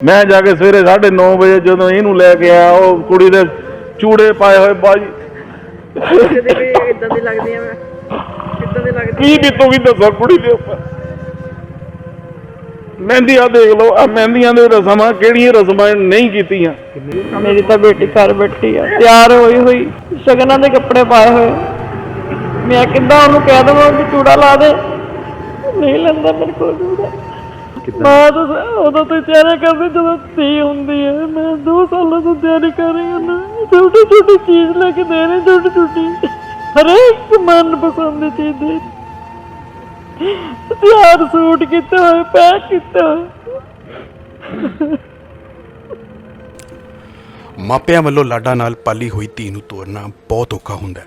ਮੈਂ ਜਾ ਕੇ ਸਵੇਰੇ 9:30 ਵਜੇ ਜਦੋਂ ਇਹਨੂੰ ਲੈ ਕੇ ਆਇਆ ਉਹ ਕੁੜੀ ਦੇ ਚੂੜੇ ਪਾਏ ਹੋਏ ਬਾਜੀ। ਕਦੇ ਵੀ ਇਦਾਂ ਦੀ ਲੱਗਦੀਆਂ ਮੈਂ। ਕਿੱਦਾਂ ਦੀ ਲੱਗਦੀ ਕੀ ਬੀਤੂਗੀ ਦੱਸੋ ਕੁੜੀ ਦੇ ਉੱਪਰ। ਮਹਿੰਦੀਆਂ ਦੇਖ ਲਓ ਆ ਮਹਿੰਦੀਆਂ ਦੇ ਰਸਮਾਂ ਕਿਹੜੀਆਂ ਰਸਮਾਂ ਨਹੀਂ ਕੀਤੀਆਂ। ਮੇਰੀ ਤਾਂ ਬੇਟੀ ਘਰ ਬੈਠੀ ਆ ਤਿਆਰ ਹੋਈ ਹੋਈ ਸ਼ਗਨਾਂ ਦੇ ਕੱਪੜੇ ਪਾਏ ਹੋਏ। ਮੈਂ ਕਿੱਦਾਂ ਉਹਨੂੰ ਕਹਿ ਦਵਾਂ ਕਿ ਚੂੜਾ ਲਾ ਦੇ। ਨਹੀਂ ਲੈਂਦਾ ਮੇਰੇ ਕੋਲ ਚੂੜਾ। ਮੈਂ ਤਾਂ ਸ- ਉਦੋਂ ਤੋਂ ਹੀ ਤਿਆਰੀ ਕਰਦੀ ਜਦੋਂ ਧੀ ਹੁੰਦੀ ਹੈ। ਮੈਂ ਦੋ ਸਾਲਾਂ ਤੋਂ ਤਿਆਰੀ ਕਰ ਰਹੀ ਹਾਂ ਨਾ। ਛੋਟੀ ਛੋਟੀ ਚੀਜ਼ ਲੈ ਕੇ ਦੇ ਰਹੇ ਛੋਟੀ ਛੋਟੀ। ਹਰੇਕ ਮਨ ਪਸੰਦ ਦੀ ਚੀਜ਼ ਦੇ ਤਿਆਰ ਸੂਟ ਕੀਤੇ ਹੋਏ ਪੈਕ ਕੀਤੇ ਹੋਏ ਮਾਪਿਆਂ ਵੱਲੋਂ ਲਾਡਾਂ ਨਾਲ ਪਾਲੀ ਹੋਈ ਧੀ ਨੂੰ ਤੋਰਨਾ ਬਹੁਤ ਔਖਾ ਹੁੰਦਾ ਹੈ।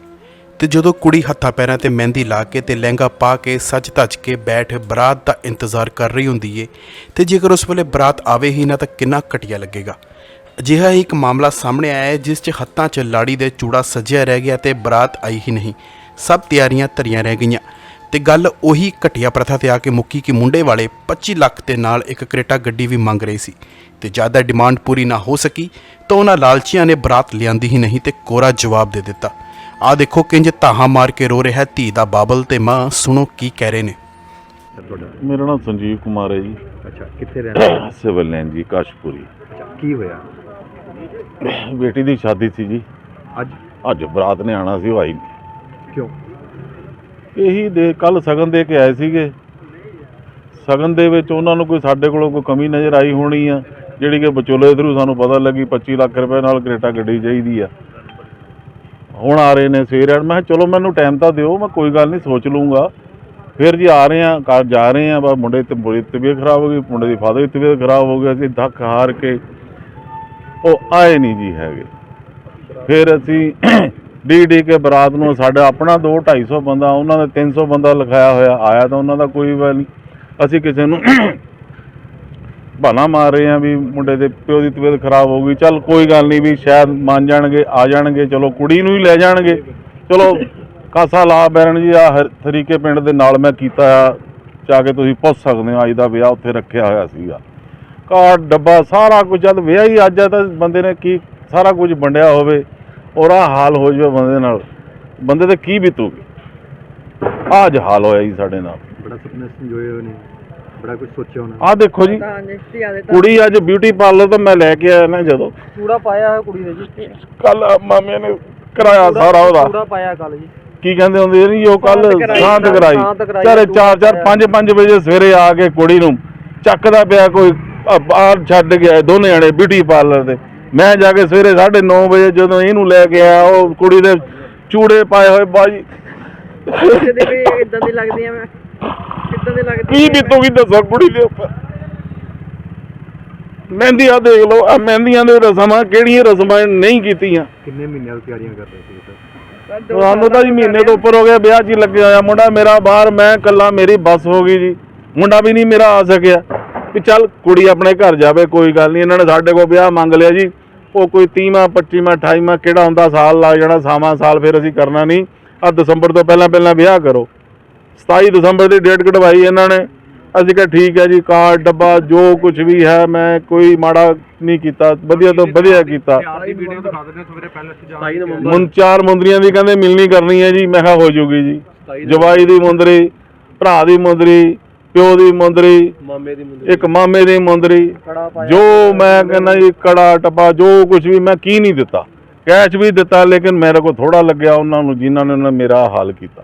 ਤੇ ਜਦੋਂ ਕੁੜੀ ਹੱਥਾਂ ਪੈਰਾਂ ਤੇ ਮਹਿੰਦੀ ਲਾ ਕੇ ਤੇ ਲਹਿੰਗਾ ਪਾ ਕੇ ਸੱਜ ਧੱਜ ਕੇ ਬੈਠ ਬਰਾਤ ਦਾ ਇੰਤਜ਼ਾਰ ਕਰ ਰਹੀ ਹੁੰਦੀ ਏ, ਤੇ ਜੇਕਰ ਉਸ ਵੇਲੇ ਬਰਾਤ ਆਵੇ ਹੀ ਨਾ ਤਾਂ ਕਿੰਨਾ ਘਟੀਆ ਲੱਗੇਗਾ। ਅਜਿਹਾ ਹੀ ਇੱਕ ਮਾਮਲਾ ਸਾਹਮਣੇ ਆਇਆ ਹੈ, ਜਿਸ 'ਚ ਹੱਥਾਂ 'ਚ ਲਾੜੀ ਦੇ ਚੂੜਾ ਸਜਿਆ ਰਹਿ ਗਿਆ ਤੇ ਬਰਾਤ ਆਈ ਹੀ ਨਹੀਂ। ਸਭ ਤਿਆਰੀਆਂ ਧਰੀਆਂ ਰਹਿ ਗਈਆਂ। ਤੇ ਗੱਲ ਉਹੀ ਘਟੀਆ ਪ੍ਰਥਾ ਤੇ ਆ ਕੇ ਮੁੱਕੀ ਕਿ ਮੁੰਡੇ ਵਾਲੇ 25 ਲੱਖ ਦੇ ਨਾਲ ਇੱਕ ਕਰੇਟਾ ਗੱਡੀ ਵੀ ਮੰਗ ਰਹੇ ਸੀ। ਤੇ ਜ਼ਿਆਦਾ ਡਿਮਾਂਡ ਪੂਰੀ ਨਾ ਹੋ ਸਕੀ ਤਾਂ ਉਹਨਾਂ ਲਾਲਚੀਆਂ ਨੇ ਬਰਾਤ ਲਿਆਂਦੀ ਹੀ ਨਹੀਂ ਤੇ ਕੋਰਾ ਜਵਾਬ ਦੇ ਦਿੱਤਾ। ਆ ਦੇਖੋ ਕਿੰਜ ਧਾਹਾਂ ਮਾਰ ਕੇ ਰੋ ਰਿਹਾ ਧੀ ਦਾ ਬਾਬਲ ਤੇ ਮਾਂ ਸੁਣੋ ਕੀ ਕਹਿ ਰਹੇ ਨੇ। ਤੁਹਾਡਾ ਮੇਰਾ ਨਾਮ ਸੰਜੀਵ ਕੁਮਾਰ ਹੈ ਜੀ। ਅੱਛਾ ਕਿੱਥੇ ਰਹਿੰਦੇ ਸਿਵਲ ਲਾਈਨ ਜੀ ਕਾਸ਼ਪੁਰੀ। ਅੱਛਾ ਕੀ ਹੋਇਆ? ਬੇਟੀ ਦੀ ਸ਼ਾਦੀ ਸੀ ਜੀ। ਅੱਜ? ਅੱਜ ਬਰਾਤ ਨੇ ਆਣਾ ਸੀ ਉਹ ਆਈ ਨਹੀਂ ਕਿਉਂ? ਇਹੀ ਦੇ ਕੱਲ ਸਗਨ ਦੇ ਕੇ ਆਏ ਸੀਗੇ। ਸਗਨ ਦੇ ਵਿੱਚ ਉਹਨਾਂ ਨੂੰ ਕੋਈ ਸਾਡੇ ਕੋਲੋਂ ਕੋਈ ਕਮੀ ਨਜ਼ਰ ਆਈ ਹੋਣੀ ਆ ਜਿਹੜੀ ਕਿ ਵਿਚੋਲੇ ਥਰੂ ਸਾਨੂੰ ਪਤਾ ਲੱਗੀ 25 ਲੱਖ ਰੁਪਏ ਨਾਲ ਕਰੇਟਾ ਗੱਡੀ ਚਾਹੀਦੀ ਆ। ਹੁਣ ਆ ਰਹੇ ਨੇ ਸਵੇਰੇ ਮੈਂ ਕਿਹਾ ਚਲੋ ਮੈਨੂੰ ਟਾਈਮ ਤਾਂ ਦਿਓ, ਮੈਂ ਕੋਈ ਗੱਲ ਨਹੀਂ, ਸੋਚ ਲੂੰਗਾ ਫਿਰ ਜੀ ਆ ਰਹੇ ਆ, ਘਰ ਜਾ ਰਹੇ ਆ, ਬਸ ਮੁੰਡੇ ਤੇ ਬੁਰੀ ਤਬੀਅਤ ਖਰਾਬ ਹੋ ਗਈ, ਮੁੰਡੇ ਦੀ ਫਾਦਰ ਦੀ ਤਬੀਅਤ ਖਰਾਬ ਹੋ ਗਈ, ਅਸੀਂ ਧੱਕ ਹਾਰ ਕੇ ਉਹ ਆਏ ਨਹੀਂ ਜੀ ਹੈਗੇ। ਫਿਰ ਅਸੀਂ ਡੀ ਡੀ ਕੇ ਬਰਾਤ ਨੂੰ ਸਾਡਾ ਆਪਣਾ 2 250 ਬੰਦਾ, ਉਹਨਾਂ ਦਾ 300 ਬੰਦਾ ਲਿਖਾਇਆ ਹੋਇਆ, ਆਇਆ ਤਾਂ ਉਹਨਾਂ ਦਾ ਕੋਈ ਵੀ ਨਹੀਂ। ਅਸੀਂ ਕਿਸੇ ਨੂੰ ਭਾਣਾ ਮਾਰ ਰਹੇ ਆ ਵੀ ਮੁੰਡੇ ਦੇ ਪਿਓ ਦੀ ਤਬੀਅਤ ਖਰਾਬ ਹੋ ਗਈ। ਚੱਲ ਕੋਈ ਗੱਲ ਨਹੀਂ ਵੀ ਸ਼ਾਇਦ ਮੰਨ ਜਾਣਗੇ, ਆ ਜਾਣਗੇ, ਚਲੋ ਕੁੜੀ ਨੂੰ ਹੀ ਲੈ ਜਾਣਗੇ। ਚਲੋ ਕਾਸਾ ਲਾ ਬੈਰਨ ਜੀ ਆ ਤਰੀਕੇ ਪਿੰਡ ਦੇ ਨਾਲ ਮੈਂ ਕੀਤਾ ਆ। ਜਾ ਕੇ ਤੁਸੀਂ ਪੁੱਛ ਸਕਦੇ ਹੋ, ਅੱਜ ਦਾ ਵਿਆਹ ਉੱਥੇ ਰੱਖਿਆ ਹੋਇਆ ਸੀਗਾ। ਕਾਰਡ ਡੱਬਾ, ਸਾਰਾ ਕੁਝ, ਜਦ ਵਿਆਹ ਹੀ ਅੱਜ ਆ ਤਾਂ ਬੰਦੇ ਨੇ ਕੀ ਸਾਰਾ ਕੁਝ ਵੰਡਿਆ ਹੋਵੇ ਔਰ ਆ ਹਾਲ ਹੋ ਜਾਵੇ ਬੰਦੇ ਨਾਲ। ਬੰਦੇ ਤੇ ਕੀ ਬੀਤੂਗੀ? ਆਹ ਅੱਜ ਹਾਲ ਹੋਇਆ ਜੀ ਸਾਡੇ ਨਾਲ। ਬੜਾ ਸੁਪਨੇ ਸੰਜੋਏ ਹੋਏ ਨੇ ਬੜਾ ਕੁਝ ਸੋਚਿਆ ਹੋਣਾ ਆਹ ਦੇਖੋ ਜੀ ਤਾਂ ਨਿਸ਼ਚੀ ਆ ਦੇ ਤਾਂ। ਕੁੜੀ ਅੱਜ ਬਿਊਟੀ ਪਾਰਲਰ ਤੋਂ ਮੈਂ ਲੈ ਕੇ ਆਇਆ ਨਾ ਜਦੋਂ। ਚੂੜਾ ਪਾਇਆ ਹੋਇਆ ਕੁੜੀ ਨੇ ਜੀ। ਕੱਲ ਮਾਮੇ ਨੇ ਕਰਾਇਆ ਸਾਰਾ ਉਹਦਾ। ਚੂੜਾ ਪਾਇਆ ਕੱਲ ਜੀ। ਕੀ ਕਹਿੰਦੇ ਹੁੰਦੇ ਨਹੀਂ ਉਹ ਕੱਲ ਸ਼ਾਂਤ ਕਰਾਈ, ਸ਼ਾਂਤ ਕਰਾਈ। ਸ਼ਾਂਤ ਕਰਾਈ, ਚਾਰੇ ਚੂੜਾ 4 4 5 5 ਵਜੇ ਸਵੇਰੇ ਆ ਕੇ ਕੁੜੀ ਨੂੰ ਚੱਕਦਾ ਪਿਆ ਕੋਈ ਬਾਹਰ ਛੱਡ ਗਿਆ ਦੋਨੇ ਜਣੇ ਬਿਊਟੀ ਪਾਰਲਰ ਦੇ ਮੈਂ ਜਾ ਕੇ ਸਵੇਰੇ 9:30 ਵਜੇ ਜਦੋਂ ਇਹਨੂੰ ਲੈ ਕੇ ਆਇਆ ਉਹ ਕੁੜੀ ਦੇ ਚੂੜੇ ਪਾਏ ਹੋਏ ਬਾਜੀ। ਕਦੇ ਵੀ ਇਦਾਂ ਦੀ ਲੱਗਦੀਆਂ ਮੈਂ। ਕਿੱਦਾਂ ਦੀ ਲੱਗਦੀ ਕੀ ਬੀਤੂਗੀ ਦੱਸੋ ਕੁੜੀ ਦੇ ਉੱਪਰ। ਮਹਿੰਦੀਆਂ ਦੇਖ ਲਓ ਆ ਮਹਿੰਦੀਆਂ ਦੇ ਰਸਮਾਂ ਕਿਹੜੀਆਂ ਰਸਮਾਂ ਨਹੀਂ ਕੀਤੀਆਂ। ਕਿੰਨੇ ਮਹੀਨਿਆਂ ਤੋਂ ਤਿਆਰੀਆਂ ਕਰ ਰਹੇ ਸੀ ਸਰ ਸਾਨੂੰ ਤਾਂ ਜੀ ਮਹੀਨੇ ਤੋਂ ਉੱਪਰ ਹੋ ਗਿਆ ਵਿਆਹ 'ਚ ਹੀ ਲੱਗੇ ਹੋਇਆ ਮੁੰਡਾ ਮੇਰਾ ਬਾਹਰ ਮੈਂ ਇਕੱਲਾ ਮੇਰੀ ਬੱਸ ਹੋ ਗਈ ਜੀ। ਮੁੰਡਾ ਵੀ ਨਹੀਂ ਮੇਰਾ ਆ ਸਕਿਆ। ਵੀ ਚੱਲ ਕੁੜੀ ਆਪਣੇ ਘਰ ਜਾਵੇ ਕੋਈ ਗੱਲ ਨਹੀਂ ਇਹਨਾਂ ਨੇ ਸਾਡੇ ਕੋਲ ਵਿਆਹ ਮੰਗ ਲਿਆ ਜੀ। ਉਹ ਕੋਈ 30ਵਾਂ 25ਵਾਂ 28ਵਾਂ ਕਿਹੜਾ ਹੁੰਦਾ ਸਾਲ ਲੱਗ ਜਾਣਾ ਸਾਵਾਂ ਸਾਲ ਫਿਰ ਅਸੀਂ ਕਰਨਾ ਨਹੀਂ। ਆ ਦਸੰਬਰ ਤੋਂ ਪਹਿਲਾਂ ਪਹਿਲਾਂ ਵਿਆਹ ਕਰੋ। 27 ਦਸੰਬਰ ਦੀ ਡੇਟ ਕਢਵਾਈ ਇਹਨਾਂ ਨੇ। ਅਸੀਂ ਕਿਹਾ ਠੀਕ ਹੈ ਜੀ ਕਾਰਡ ਡੱਬਾ ਜੋ ਕੁਝ ਵੀ ਹੈ ਮੈਂ ਕੋਈ ਮਾੜਾ ਨਹੀਂ ਕੀਤਾ। ਵਧੀਆ ਤੋਂ ਵਧੀਆ ਕੀਤਾ। ਮੁੰ ਚਾਰ ਮੁੰਦਰੀਆਂ ਦੀ ਕਹਿੰਦੇ ਮਿਲਣੀ ਕਰਨੀ ਹੈ ਜੀ ਮੈਂ ਕਿਹਾ ਹੋ ਜੂਗੀ ਜੀ। ਜਵਾਈ ਦੀ ਮੁੰਦਰੀ ਭਰਾ ਦੀ ਮੁੰਦਰੀ ਪਿਓ ਦੀ ਮੁੰਦਰੀ ਮਾਮੇ ਦੀ ਮੁੰਡੇ ਇੱਕ ਮਾਮੇ ਦੀ ਮੁੰਦਰੀ। ਜੋ ਮੈਂ ਕਹਿੰਦਾ ਜੀ ਕੜਾ ਟੱਪਾ ਜੋ ਕੁਝ ਵੀ ਮੈਂ ਕੀ ਨਹੀਂ ਦਿੱਤਾ। ਕੈਸ਼ ਵੀ ਦਿੱਤਾ ਲੇਕਿਨ ਮੇਰੇ ਕੋਲ ਥੋੜਾ ਲੱਗਿਆ ਉਹਨਾਂ ਨੂੰ ਜਿਨ੍ਹਾਂ ਨੇ ਉਹਨਾਂ ਮੇਰਾ ਹਾਲ ਕੀਤਾ।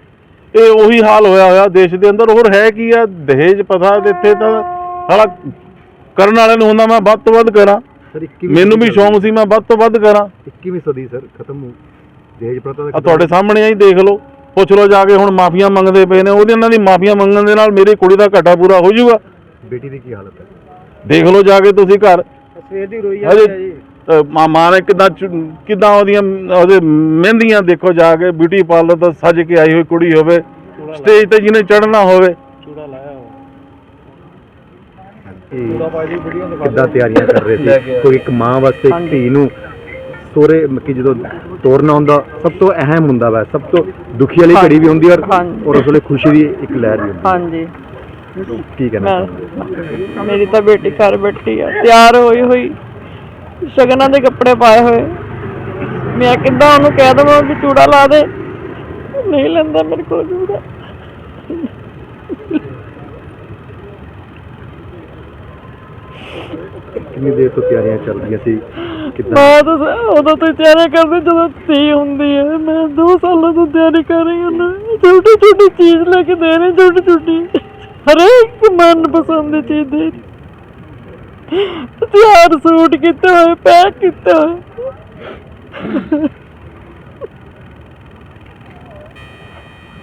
ਇਹ ਉਹੀ ਹਾਲ ਹੋਇਆ ਹੋਇਆ ਦੇਸ਼ ਦੇ ਅੰਦਰ ਹੋਰ ਹੈ ਕੀ ਆ? ਦਹੇਜ ਪਤਾ ਇੱਥੇ ਤਾਂ ਸਾਲਾ ਕਰਨ ਵਾਲੇ ਨੂੰ ਹੁੰਦਾ ਮੈਂ ਵੱਧ ਤੋਂ ਵੱਧ ਕਰਾਂ। ਸਰ 21ਵੀਂ ਮੈਨੂੰ ਵੀ ਸ਼ੌਂਕ ਸੀ ਮੈਂ ਵੱਧ ਤੋਂ ਵੱਧ ਕਰਾਂ। 21ਵੀਂ ਸਦੀ ਸਰ ਖਤਮ ਹੋ ਦਹੇਜ ਪ੍ਰਥਾ ਦਾ ਆ ਤੁਹਾਡੇ ਸਾਹਮਣੇ ਆਈ ਦੇਖ ਲਓ। ਪੁੱਛ ਲਓ ਜਾ ਕੇ ਹੁਣ ਮਾਫੀਆਂ ਮੰਗਦੇ ਪਏ ਨੇ ਉਹਦੇ ਉਹਨਾਂ ਦੀ ਮਾਫੀਆਂ ਮੰਗਣ ਦੇ ਨਾਲ ਮੇਰੀ ਕੁੜੀ ਦਾ ਘਾਟਾ ਪੂਰਾ ਹੋ ਜਾਊਗਾ। ਬੇਟੀ ਦੀ ਕੀ ਹਾਲਤ ਹੈ? ਦੇਖ ਲਓ ਜਾ ਕੇ ਤੁਸੀਂ ਘਰ। ਸਵੇਰ ਦੀ ਰੋਈ ਹੈ ਜੀ। ਮਾਂ ਮਾਂ ਨੇ ਕਿਦਾਂ ਕਿਦਾਂ ਉਹਦੀਆਂ ਉਹਦੇ ਮਹਿੰਦੀਆਂ ਦੇਖੋ ਜਾ ਕੇ ਬਿਊਟੀ ਪਾਰਲਰ ਤੋਂ ਸੱਜ ਕੇ ਆਈ ਹੋਈ ਕੁੜੀ ਹੋਵੇ ਸਟੇਜ ਤੇ ਜਿਹਨੇ ਚੜ੍ਹਨਾ ਹੋਵੇ। ਕਿੱਦਾਂ ਤਿਆਰੀਆਂ ਕਰ ਰਹੇ ਸੀ? ਕੋਈ ਇੱਕ ਮਾਂ ਵਾਸਤੇ ਧੀ ਨੂੰ ਸੋਰੇ ਮੱਕੀ ਜਦੋਂ ਤੋਰਨਾ ਹੁੰਦਾ ਸਭ ਤੋਂ ਅਹਿਮ ਹੁੰਦਾ ਵਾ ਸਭ ਤੋਂ ਦੁਖੀ ਵਾਲੀ ਘੜੀ ਵੀ ਹੁੰਦੀ ਔਰ ਉਸ ਵੇਲੇ ਖੁਸ਼ੀ ਦੀ ਇੱਕ ਲਹਿਰ ਵੀ ਹੁੰਦੀ ਹਾਂਜੀ। ਕੀ ਮੇਰੀ ਤਾਂ ਬੇਟੀ ਘਰ ਬੈਠੀ ਆ। ਤਿਆਰ ਹੋਈ ਹੋਈ। ਸ਼ਗਨਾਂ ਦੇ ਕੱਪੜੇ ਪਾਏ ਹੋਏ। ਮੈਂ ਕਿੱਦਾਂ ਉਹਨੂੰ ਕਹਿ ਦਵਾਂ ਕਿ ਚੂੜਾ ਲਾ ਦੇ। ਨਹੀਂ ਲੈਂਦਾ ਮੇਰੇ ਕੋਲ ਚੂੜਾ। ਕਿੰਨੀ ਦੇਰ ਤੋਂ ਤਿਆਰੀਆਂ ਚੱਲ ਰਹੀਆਂ ਸੀ? ਕਿੱਦਾਂ? ਮੈਂ ਤਾਂ ਸ- ਉਦੋਂ ਤੋਂ ਹੀ ਤਿਆਰੀ ਕਰਦੀ ਜਦੋਂ ਸੀ ਹੁੰਦੀ ਹੈ। ਮੈਂ ਦੋ ਸਾਲਾਂ ਤੋਂ ਤਿਆਰੀ ਕਰ ਰਹੀ ਹਾਂ ਛੋਟੀ ਛੋਟੀ ਚੀਜ਼ ਲੈ ਕੇ ਦੇ ਰਹੇ ਛੋਟੀ ਛੋਟੀ ਹਰੇਕ ਮਨ ਪਸੰਦ ਦੀ ਚੀਜ਼ ਦੇ ਰਹੀ। ਤਿਆਰ ਸੂਟ ਕੀਤੇ ਹੋਏ ਪੈਕ ਕੀਤੇ ਹੋਏ।